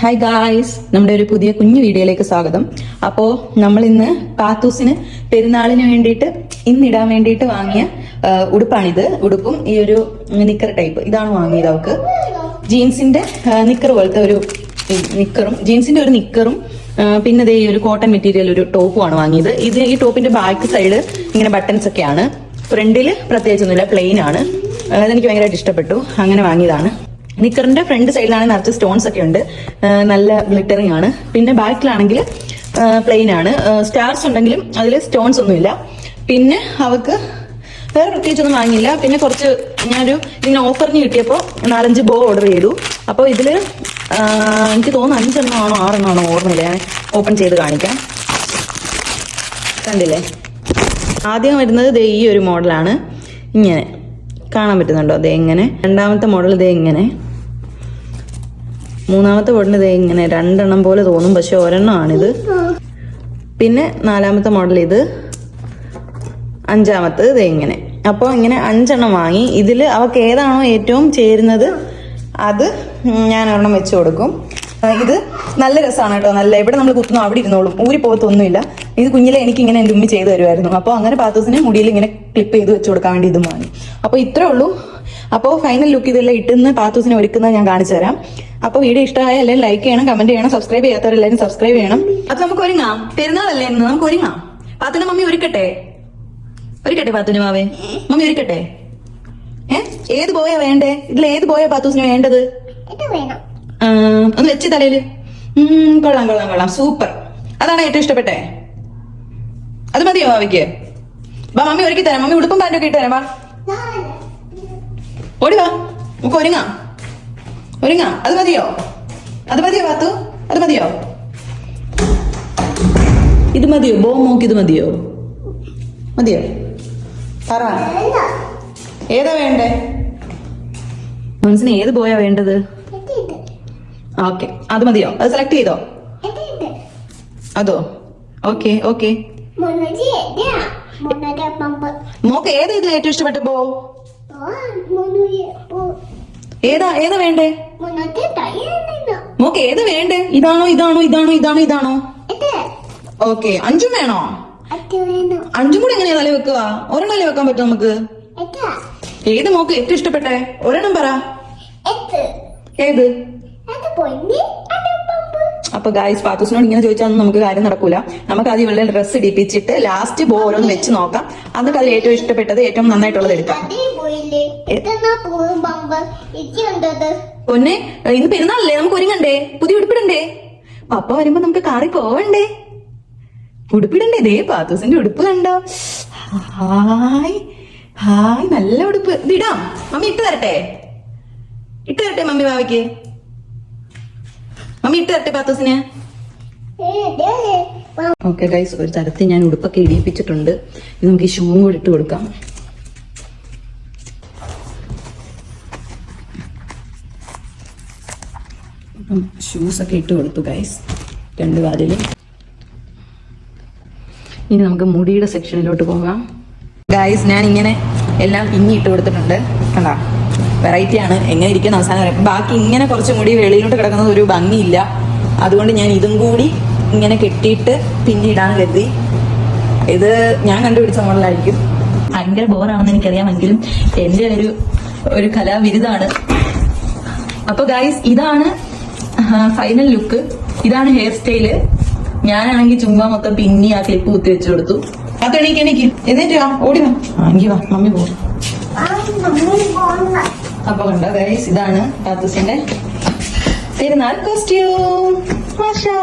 Hi guys നമ്മുടെ ഒരു പുതിയ കുഞ്ഞു വീഡിയോയിലേക്ക് സ്വാഗതം. അപ്പോ നമ്മൾ ഇന്ന് കാത്തൂസിന് പെരുന്നാളിന് വേണ്ടിയിട്ട് ഇന്നിടാൻ വേണ്ടിയിട്ട് വാങ്ങിയ ഉടുപ്പാണിത്. ഉടുപ്പും ഈ ഒരു നിക്കർ ടൈപ്പ്. ഇതാണ് വാങ്ങിയത് അവക്ക് ജീൻസിന്റെ നിക്കർ പോലത്തെ ഒരു നിക്കറും ജീൻസിന്റെ ഒരു നിക്കറും പിന്നെ ഇതേ ഒരു കോട്ടൺ മെറ്റീരിയൽ ഒരു ടോപ്പുമാണ് വാങ്ങിയത്. ഇത് ഈ ടോപ്പിന്റെ ബാക്ക് സൈഡ് ഇങ്ങനെ ബട്ടൺസ് ഒക്കെയാണ് ഫ്രണ്ടിൽ പ്രത്യേകിച്ചൊന്നുമില്ല പ്ലെയിൻ ആണ്. അതെനിക്ക് ഭയങ്കരമായിട്ട് ഇഷ്ടപ്പെട്ടു. അങ്ങനെ വാങ്ങിയതാണ്. നിക്കറിന്റെ ഫ്രണ്ട് സൈഡിലാണ് നിറച്ച് സ്റ്റോൺസ് ഒക്കെ ഉണ്ട്. നല്ല ഗ്ലിറ്ററിംഗ് ആണ്. പിന്നെ ബാക്കിലാണെങ്കിൽ പ്ലെയിൻ ആണ്. സ്റ്റാർസ് ഉണ്ടെങ്കിലും അതിൽ സ്റ്റോൺസ് ഒന്നുമില്ല. പിന്നെ അവക്ക് വേറെ പ്രത്യേകിച്ചൊന്നും വാങ്ങിയില്ല. പിന്നെ കുറച്ച് ഞാനൊരു ഇതിന് ഓഫറിന് കിട്ടിയപ്പോൾ നാലഞ്ച് ബോ ഓർഡർ ചെയ്തു. അപ്പോൾ ഇതിൽ എനിക്ക് തോന്നുന്നു അഞ്ചെണ്ണമാണോ ആറെണ്ണമാണോ ഓർമ്മയില്ല. ഞാൻ ഓപ്പൺ ചെയ്ത് കാണിക്കാം. കണ്ടില്ലേ? ആദ്യം വരുന്നത് ദേ ഈ ഒരു മോഡലാണ് ഇങ്ങനെ. കാണാൻ പറ്റുന്നുണ്ടോ? ദേ എങ്ങനെ രണ്ടാമത്തെ മോഡൽ ദേ ഇങ്ങനെ. മൂന്നാമത്തെ മോഡൽ ഇത് ഇങ്ങനെ രണ്ടെണ്ണം പോലെ തോന്നും. പക്ഷെ ഒരെണ്ണമാണിത് പിന്നെ നാലാമത്തെ മോഡൽ ഇത്. അഞ്ചാമത്തത് ഇത് ഇങ്ങനെ. അപ്പോൾ ഇങ്ങനെ അഞ്ചെണ്ണം വാങ്ങി. ഇതിൽ അവൾക്ക് ഏതാണോ ഏറ്റവും ചേരുന്നത് അത് ഞാൻ ഒരെണ്ണം വെച്ച് കൊടുക്കും. ഇത് നല്ല രസമാണ് കേട്ടോ. നല്ല ഇവിടെ നമ്മൾ കുത്തുന്നു അവിടെ ഇരുന്നോളും. ഊരി പോകത്തൊന്നുമില്ല ഇത് കുഞ്ഞിലെ എനിക്ക് ഇങ്ങനെ എന്റെ ഉമ്മി ചെയ്തു തരുമായിരുന്നു അപ്പോൾ അങ്ങനെ പാത്തൂസിനെ മുടിയിൽ ഇങ്ങനെ ക്ലിപ്പ് ചെയ്ത് വെച്ച് കൊടുക്കാൻ വേണ്ടി ഇത് വാങ്ങി. അപ്പോൾ ഇത്രേ ഉള്ളൂ. അപ്പോൾ ഫൈനൽ ലുക്ക് ഇതെല്ലാം ഇട്ടുന്ന പാത്തൂസിനെ ഒരുക്കുന്നത് ഞാൻ കാണിച്ചു തരാം. അപ്പോൾ വീഡിയോ ഇഷ്ടമായ എല്ലാവരും ലൈക്ക് ചെയ്യണം കമന്റ് ചെയ്യണം സബ്സ്ക്രൈബ് ചെയ്യാത്തവരെല്ലാവരും സബ്സ്ക്രൈബ് ചെയ്യണം. അത് നമുക്ക് ഒരുങ്ങാം. പെരുന്നാളല്ലേ ഇന്ന് നമുക്ക് ഒരുങ്ങാം. പാത്തുന്റെ മമ്മി ഒരുക്കട്ടെ? ഒരുക്കട്ടെ പാത്തുന് മാവേ. മമ്മി ഒരുക്കട്ടെ? ഏ? ഏത് പോയാ വേണ്ടേ? ഇതിൽ ഏത് പോയാ പാത്തൂസിന് വേണ്ടത്? ഇത് വേണം. ഒന്ന് വെച്ച് തലയിൽ. ഉം, കൊള്ളാം കൊള്ളാം കൊള്ളാം. സൂപ്പർ. അതാണ് ഏറ്റവും ഇഷ്ടപ്പെട്ടെ അത് മതിയോ മാവിക്ക് വാ മമ്മി ഒരുക്കി തരാം. മമ്മി ഉടുപ്പും പാന്റും ഒക്കെ ഇട്ട് തരാം വാ ഓടി വാ നമുക്ക് ഒരുങ്ങാം. ഒരുങ്ങാം. അത് മതിയോ? അത് മതിയോ പാത്തു അത് മതിയോ? ഇത് മതിയോ? ബോ മോക്ക് ഇത് മതിയോ? മതിയോ? പറ. ഏതാ വേണ്ടേ? മനസ്സിന് ഏത് പോയാ വേണ്ടത്? ഓക്കെ. അത് മതിയോ? അത് സെലക്ട് ചെയ്തോ? അതോ? Okay okay. മോക്ക് ഏതാ ഇതിൽ ഏറ്റവും ഇഷ്ടപ്പെട്ട പോ ഏതാ ഏതാ വേണ്ടേ? മോക്ക് ഏത് വേണ്ടേ? ഇതാണോ ഇതാണോ ഇതാണോ ഇതാണോ ഇതാണോ? ഇത് ഓക്കെ അഞ്ചും വേണോ? അഞ്ചും കൂടെ എങ്ങനെയാ തല വെക്കുക? ഒരെണ്ണല്ലേ വെക്കാൻ പറ്റും നമുക്ക്? ഏത് മോക്ക് ഏറ്റവും ഇഷ്ടപ്പെട്ടേ? ഒരെണ്ണം പറ. ഏത്? ഏത് അപ്പൊ ഗായ്സ് പാത്തൂസിനോട് ഇങ്ങനെ ചോദിച്ചാൽ നമുക്ക് കാര്യം നടക്കൂല. നമുക്ക് ആദ്യം ഇവളുടെ ഡ്രസ്സ് ഇടിപ്പിച്ചിട്ട് ലാസ്റ്റ് ബോ ഓരോന്ന് വെച്ച് നോക്കാം. എന്നിട്ട് അതിൽ ഏറ്റവും ഇഷ്ടപ്പെട്ടത് ഏറ്റവും നന്നായിട്ടുള്ളത് എടുക്കാം. അതേ പൊന്നെ ഇന്ന് പെരുന്നാളല്ലേ? നമുക്ക് ഒരുങ്ങണ്ടേ? പുതിയ ഉടുപ്പിടണ്ടേ? പപ്പ വരുമ്പോ നമുക്ക് കാറി പോവണ്ടേ? ഉടുപ്പിടണ്ടേ? ദേ പാത്തൂസിന്റെ ഉടുപ്പ് കണ്ടോ? ഹായ് ഹായ് നല്ല ഉടുപ്പ്. ഇതിടാം മമ്മി ഇട്ട് തരട്ടെ? ഇട്ട് തരട്ടെ മമ്മി ഭാവിക്ക് മമ്മി ഓക്കെ ഗൈസ് ഒരു തരത്തിൽ ഞാൻ ഉടുപ്പൊക്കെ ഇടിയിപ്പിച്ചിട്ടുണ്ട്. നമുക്ക് ഈ ഷൂവും കൂടി ഇട്ട് കൊടുക്കാം. ഷൂസ് ഒക്കെ ഇട്ട് കൊടുത്തു ഗൈസ് രണ്ട് കാലിൽ ഇനി നമുക്ക് മുടിയുടെ സെക്ഷനിലോട്ട് പോകാം. ഗൈസ് ഞാൻ ഇങ്ങനെ എല്ലാം പിന്നി ഇട്ട് കൊടുത്തിട്ടുണ്ട്. കണ്ടാ? വെറൈറ്റി ആണ്. എങ്ങനെ ഇരിക്കുന്ന അവസാനം പറയാം ബാക്കി ഇങ്ങനെ കുറച്ചും കൂടി വെളിയിലോട്ട് കിടക്കുന്നത് ഒരു ഭംഗിയില്ല. അതുകൊണ്ട് ഞാൻ ഇതും കൂടി ഇങ്ങനെ കെട്ടിയിട്ട് പിന്നിടാൻ കരുതി. ഇത് ഞാൻ കണ്ടുപിടിച്ച മോഡലായിരിക്കും. ഭയങ്കര ബോറാണെന്ന് എനിക്കറിയാമെങ്കിലും എന്റെ ഒരു ഒരു കലാവിരുദാണ് അപ്പൊ ഗൈസ് ഇതാണ് ഫൈനൽ ലുക്ക് ഇതാണ് ഹെയർ സ്റ്റൈൽ ഞാനാണെങ്കിൽ ചുമ്മാ മൊത്തം പിന്നി ആ ക്ലിപ്പ് കുത്തി വെച്ചു കൊടുത്തു. അത് എണീക്ക് എന്നിട്ട് വാ ഓടി വാ. വാ മമ്മി പോകും അപ്പൊ കണ്ടോ ഗൈസ് ഇതാണ് കാത്തൂസിന്റെ പെരുന്നാൾ കോസ്റ്റ്യൂം മാഷാ